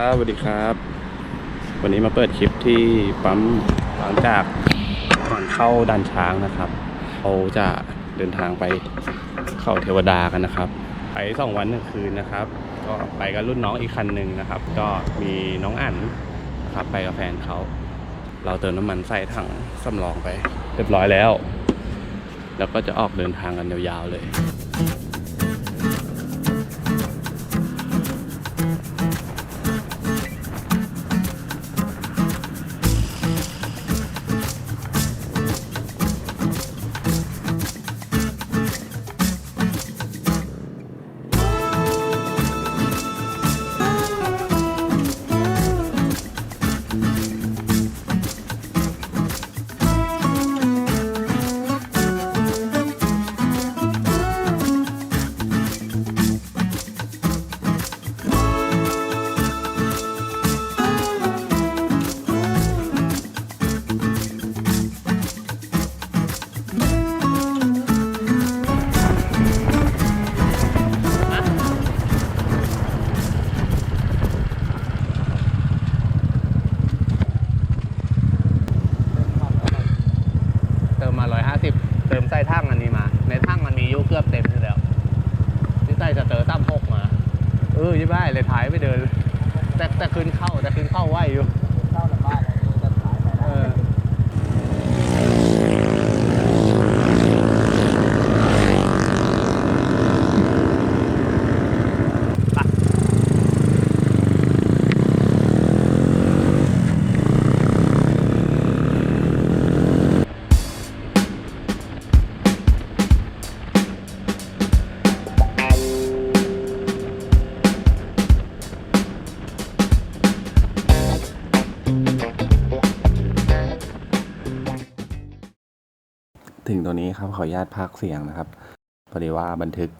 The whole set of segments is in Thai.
ครับสวัสดีครับ วันนี้มาเปิดคลิปที่ปั๊มหลังจากก่อนเข้าดันช้างนะครับ เราจะเดินทางไปเข้าเทวดากันนะครับ ไปสองวันหนึ่งคืนนะครับ ก็ไปกับรุ่นน้องอีกคันหนึ่งนะครับ ก็มีน้องอั๋นนะครับไปกับแฟนเขา เราเติมน้ำมันใส่ถังสำรองไป เรียบร้อยแล้ว แล้วก็จะออกเดินทางกันยาวๆเลย ออนุญาตพากเสียงนะครับพอดีว่าบันทึก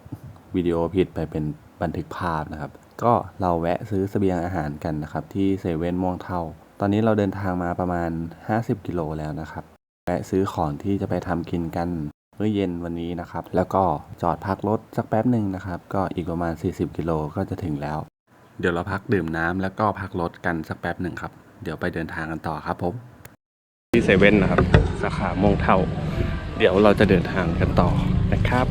วิดีโอผิดไปเป็นบันทึกภาพนะครับ ก็เราแวะซื้อเสบียงอาหารกันนะครับ ที่เซเว่นม่วงเท่า ตอนนี้เราเดินทางมาประมาณ 50 กิโลแล้วนะครับ แวะซื้อของที่จะไปทำกินกันเมื้อเย็นวันนี้นะครับ แล้วก็จอดพักรถสักแป๊บหนึ่งนะครับ ก็อีกประมาณ 40 กิโลก็จะถึงแล้ว เดี๋ยวเราพักดื่มน้ำแล้วก็พักรถกันสักแป๊บหนึ่งครับ เดี๋ยวไปเดินทางกันต่อครับผม ที่เซเว่นนะครับ สาขาโมงเท่า เดี๋ยวเราจะเดินทางกันต่อนะครับ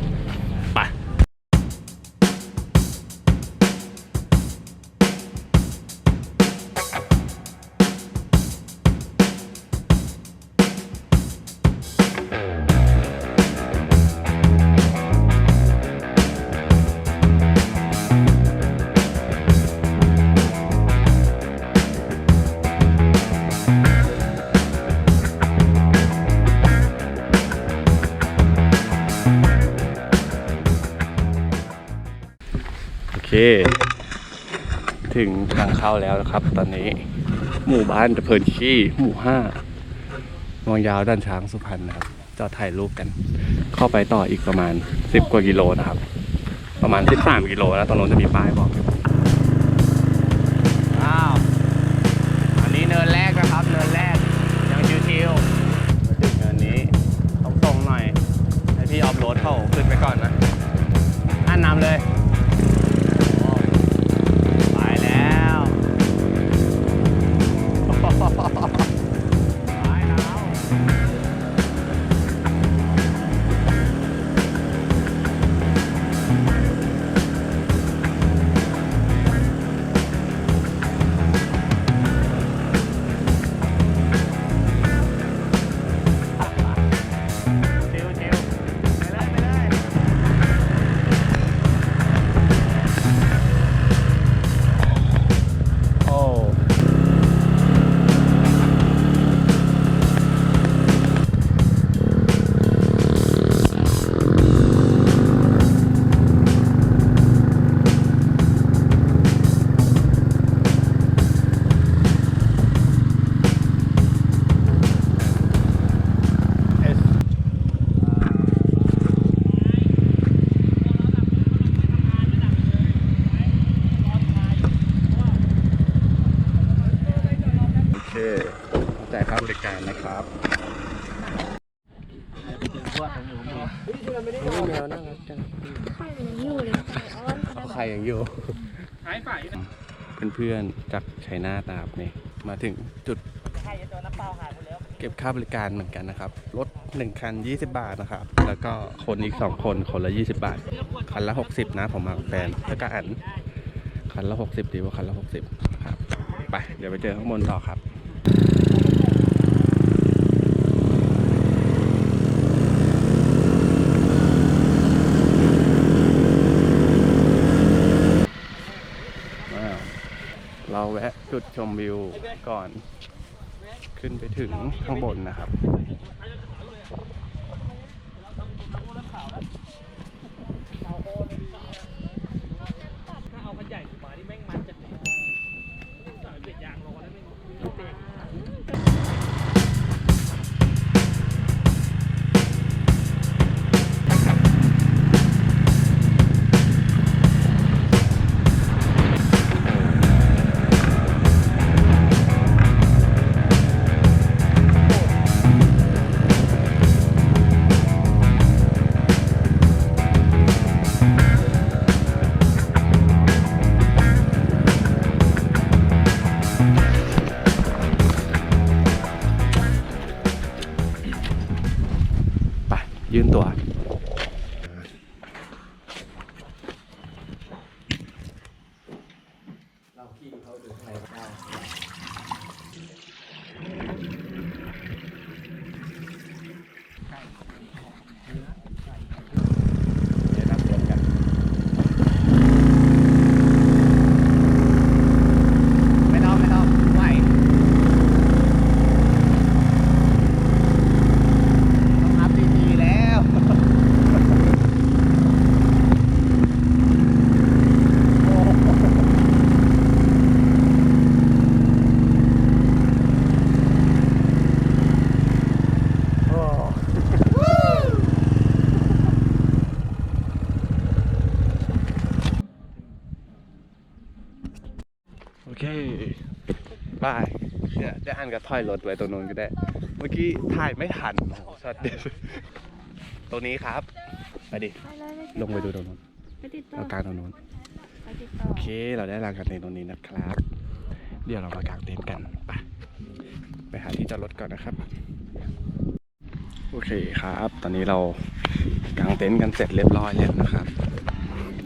ถึงทางเข้าแล้วนะครับ ตอนนี้ หมู่บ้านตะเพินขี้หมู่ห้ามองยาวด้านช้างสุพรรณนะครับจะถ่ายรูปกัน เข้าไปต่ออีกประมาณ 10 กว่ากิโลนะครับ ประมาณ 13 กิโลแล้วตรงนู้นจะมีป้ายบอก พื่อนๆจากชัยนาทนะครับนี่มาถึงจุดเก็บค่าบริการเหมือนกันนะครับ รถ1คัน 20 บาทนะครับ แล้วก็คนอีก 2 คนคนละ 20 บาท คันละ 60 นะผมมากับแฟนแล้วก็อันคันละ 60 ดีกว่าคันละ 60 ครับ ไป เดี๋ยวไปเจอข้างบนต่อครับ ว้าวเราแวะจุดชมวิวก่อน ขึ้นไปถึงข้างบนนะครับใหญ่มาที่แม่งมันจัดเลยใส่เบียดยางรอแล้วไม่ โอเคบายเนี่ยจะอ่านกับถอยรถไว้ตรงนู้นก็ได้ เมื่อกี้ถ่ายไม่ทันโอ้โหช็อตเด็ดตรงนี้ครับไปดิไปเลยลงไปดูตรงนู้นไปติดต่อเรากลางตรงนู้นไปติดต่อโอเคเราได้ลานกางเต็นท์ตรงนี้นะครับ เดี๋ยวเรามากางเต็นท์กันไปไปหาที่จอดรถก่อนนะครับ โอเคครับ ตอนนี้เรากางเต็นท์กันเสร็จเรียบร้อยแล้วนะครับ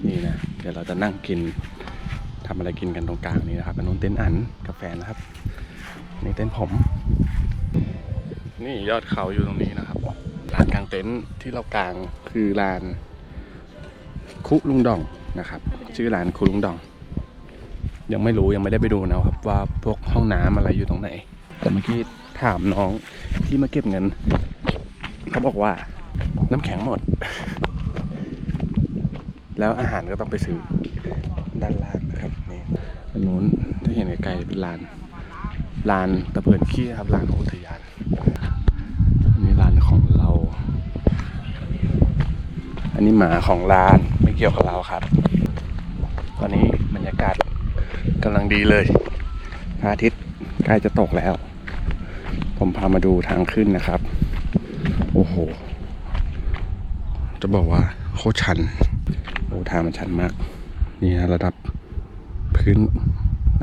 นี่นะ เดี๋ยวเราจะนั่งกิน ทำอะไรกินกันตรงกลางนี้นะครับอันนู้นเต็นท์อันกาแฟนนะครับนี่เต็นท์ผม นี่ยอดเขาอยู่ตรงนี้นะครับลานกลางเต็นท์ที่เรากางคือลานคุลุงดองนะครับ ชื่อร้านคุลุงดอง ยังไม่รู้ยังไม่ได้ไปดูนะครับ ว่าพวกห้องน้ำอะไรอยู่ตรงไหน แต่เมื่อกี้ถามน้องที่มาเก็บเงินเขาบอกว่าน้ำแข็งหมด แล้วอาหารก็ต้องไปซื้อ ด้านล่างนะครับนี่อันนู้นที่เห็นไกลๆเป็นลานลานตะเพินขี้ครับลานของอุทยานนี่ลานของเรา อันนี้หมาของร้านไม่เกี่ยวกับเราครับ ตอนนี้บรรยากาศกำลังดีเลยพระอาทิตย์ใกล้จะตกแล้ว ผมพามาดูทางขึ้นนะครับ โอ้โห จะบอกว่าโคชันโอ้ทางมันชันมาก นี่นะระดับพื้น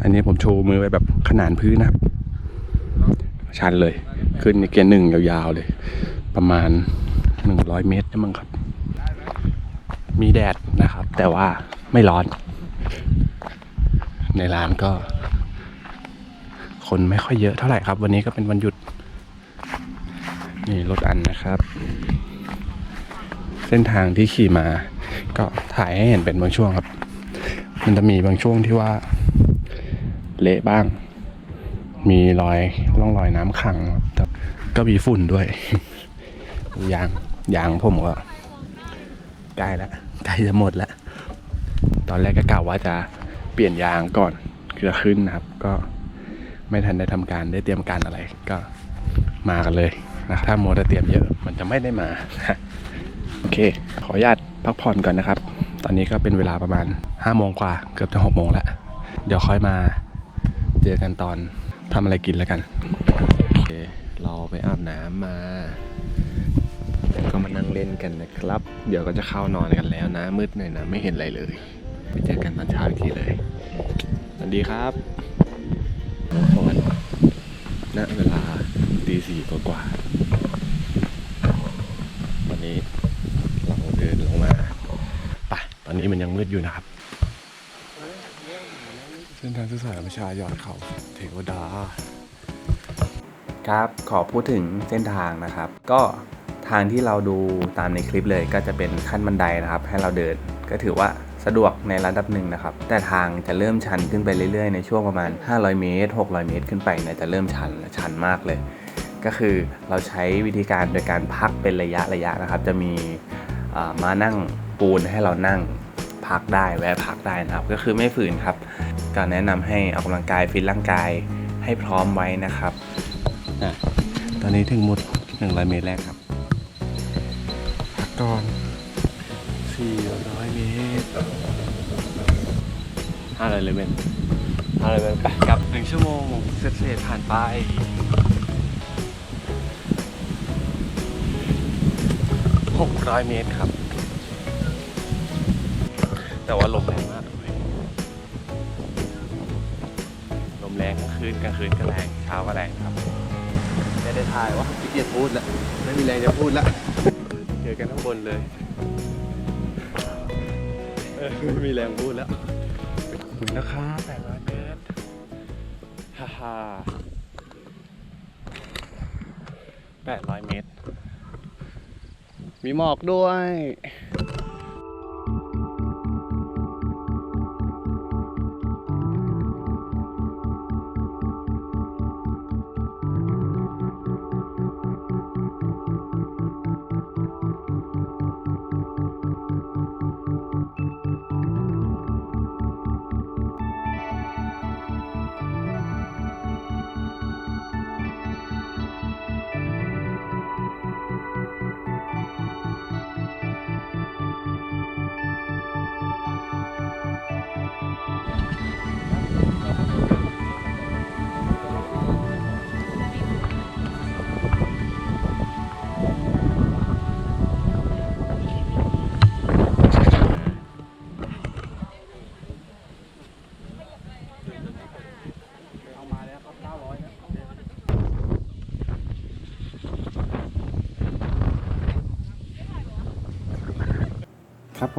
อันนี้ผมโชว์มือไว้แบบขนานพื้นนะครับ ชันเลย ขึ้นในเกียร์หนึ่งยาวๆเลย ประมาณหนึ่งร้อยเมตรได้มั้งครับ มีแดดนะครับ แต่ว่าไม่ร้อน ในร้านก็ คนไม่ค่อยเยอะเท่าไหร่ครับ วันนี้ก็เป็นวันหยุด นี่รถอันนะครับ เส้นทางที่ขี่มา ก็ถ่ายให้เห็นเป็นบางช่วงครับ มันจะมีบางช่วงที่ว่า เละบ้าง มีรอยร่องรอยน้ำขังแต่ก็มีฝุ่นด้วย ยางยางผมก็ใกล้แล้วใกล้จะหมดแล้ว ตอนแรกก็กะว่าจะเปลี่ยนยางก่อนคือจะขึ้นนะครับ ก็ไม่ทันได้ทำการได้เตรียมการอะไร ก็มากันเลยนะถ้าโมจะเตรียมเยอะ มันจะไม่ได้มา โอเค ขออนุญาตพักผ่อนก่อนนะครับ ตอนนี้ก็เป็นเวลาประมาณ5โมงกว่าเกือบจะหกโมงแล้ว เดี๋ยวค่อยมาเจอกันตอนทำอะไรกินแล้วกันโอเคเราไปอาบน้ำมาแล้วก็มานั่งเล่นกันนะครับ เดี๋ยวก็จะเข้านอนกันแล้วนะ มืดหน่อยนะไม่เห็นอะไรเลย ไปเจอกันตอนเช้าอีกทีเลย สวัสดีครับสวัสดีณเวลาตีสี่กว่าๆวันนี้เราเดินลงมาไปต อนนี้มันยังมืดอยู่นะครับ เส้นทางศึกษาประชายอดเขาเทวดา ครับขอพูดถึงเส้นทางนะครับ ก็ทางที่เราดูตามในคลิปเลยก็จะเป็นขั้นบันไดนะครับ ให้เราเดินก็ถือว่าสะดวกในระดับหนึ่งนะครับ แต่ทางจะเริ่มชันขึ้นไปเรื่อยๆ ในช่วงประมาณ 500 เมตร 600 เมตรขึ้นไปเนี่ยจะเริ่มชันและชันมากเลย ก็คือเราใช้วิธีการโดยการพักเป็นระยะระยะนะครับ จะมีอ่ามานั่งปูนให้เรานั่ง พักได้แวะพักได้นะครับ ก็คือไม่ฝืนครับก็แนะนำให้ออกกำลังกายฟิตร่างกายให้พร้อมไว้นะครับตอนนี้ถึงหมด 100 เมตรแรกครับพักก่อน400 เมตร500เลยเมตร500เมตรไปกลับ 1 ชั่วโมงเสร็จๆผ่านไป600 เมตรครับ แต่ว่าลมแรงมากเลยลมแรงกลางคืนกลางคืนก็แรงเช้าก็แรงครับไม่ได้ถ่ายว่าขี้เกียจพูดแล้วไม่มีแรงจะพูดแล้วเจอกันข้างบนเลยเออไม่มีแรงพูดแล้วถึงแล้วครับแปดร้อยเมตรฮ่าฮ่าแปดร้อยเมตร มีหมอกด้วย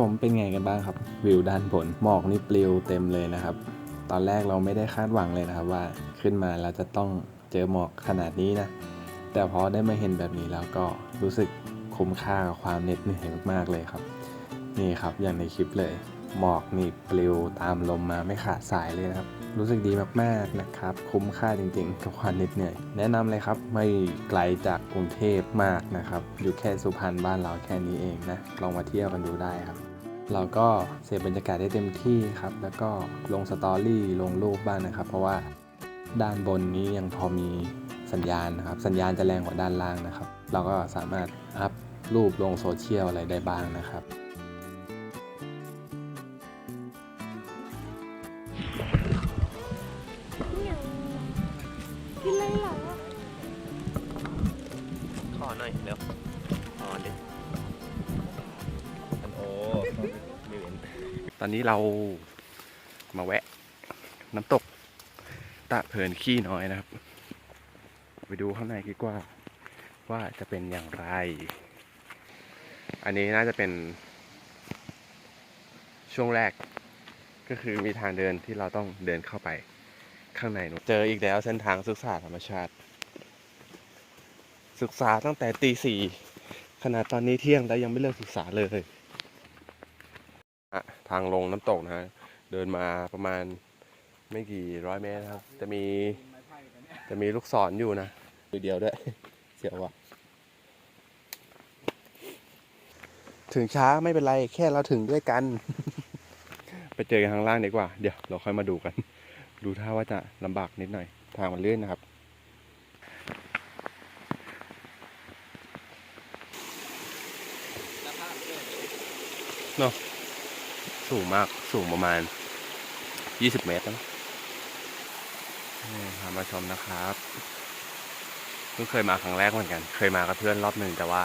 ผมเป็นไงกันบ้างครับ วิวด้านบนหมอกนี่ปลิวเต็มเลยนะครับ ตอนแรกเราไม่ได้คาดหวังเลยนะครับว่าขึ้นมาเราจะต้องเจอหมอกขนาดนี้นะ แต่พอได้มาเห็นแบบนี้แล้วก็รู้สึกคุ้มค่ากับความเหน็ดเหนื่อยมากๆเลยครับ นี่ครับอย่างในคลิปเลย หมอกนี่ปลิวตามลมมาไม่ขาดสายเลยนะครับ รู้สึกดีมากๆนะครับ คุ้มค่าจริงๆ กับความเหน็ดเหนื่อย แนะนำเลยครับไม่ไกลจากกรุงเทพมากนะครับ อยู่แค่สุพรรณบ้านเราแค่นี้เองนะลองมาเที่ยวกันดูได้ครับ เราก็เสพบรรยากาศได้เต็มที่ครับ แล้วก็ลงสตอรี่ลงรูปบ้างนะครับ เพราะว่าด้านบนนี้ยังพอมีสัญญาณนะครับ สัญญาณจะแรงกว่าด้านล่างนะครับ เราก็สามารถอัพรูปลงโซเชียลอะไรได้บ้างนะครับกินเลยเหรอขอหน่อยเร็ว ตอนนี้เรามาแวะ น้ำตกตะเพินขี้น้อยนะครับ ไปดูข้างในดีกว่า ว่าจะเป็นอย่างไร อันนี้น่าจะเป็น ช่วงแรก ก็คือมีทางเดินที่เราต้องเดินเข้าไปข้างในนู้นเจออีกแล้วเส้นทางศึกษาธรรมชาติ ศึกษาตั้งแต่ตีสี่ขนาดตอนนี้เที่ยงแล้วยังไม่เลิกศึกษาเลย ทางลงน้ำตกนะฮะเดินมาประมาณไม่กี่ร้อยเมตรนะครับ จะมีจะมีลูกศรอยู่นะเดียวด้วยเสียวว่ะถึงช้าไม่เป็นไรแค่เราถึงด้วยกัน ไปเจอกันข้างล่างดีกว่า เดี๋ยวเราค่อยมาดูกัน ดูท่าว่าจะลำบากนิดหน่อย ทางมันเลื่อนนะครับเนาะ สูงมากสูงประมาณ20เมตรนะพามาชมนะครับเพิ่งเคยมาครั้งแรกเหมือนกัน เคยมากับเพื่อนรอบหนึ่งแต่ว่า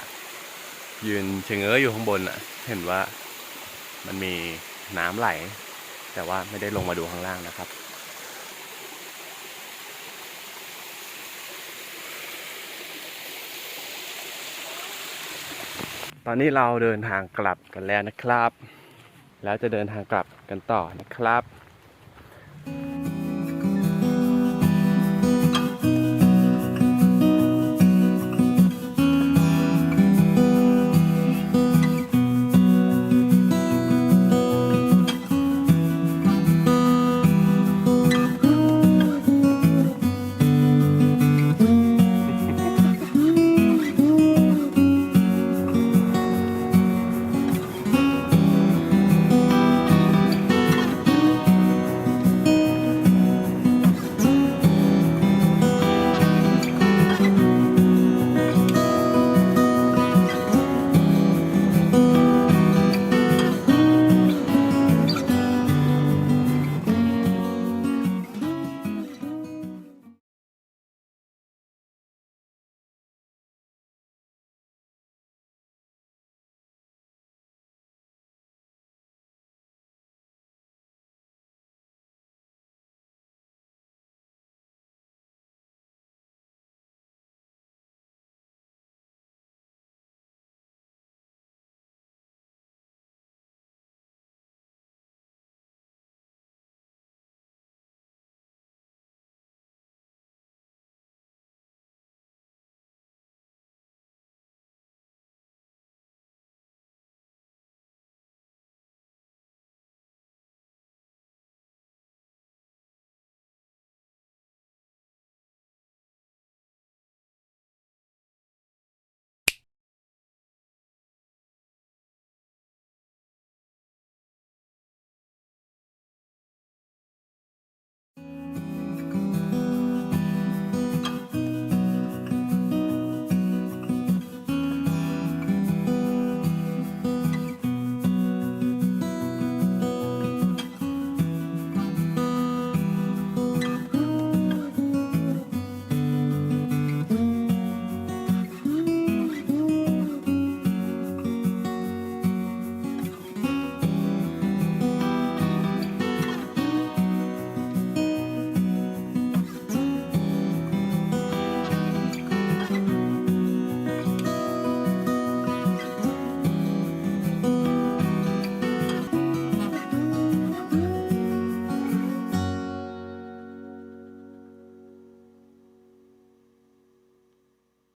ยืนเชงเอ้ออยู่ข้างบนอะเห็นว่ามันมีน้ำไหล แต่ว่าไม่ได้ลงมาดูข้างล่างนะครับตอนนี้เราเดินทางกลับกันแล้วนะครับ แล้วจะเดินทางกลับกันต่อนะครับ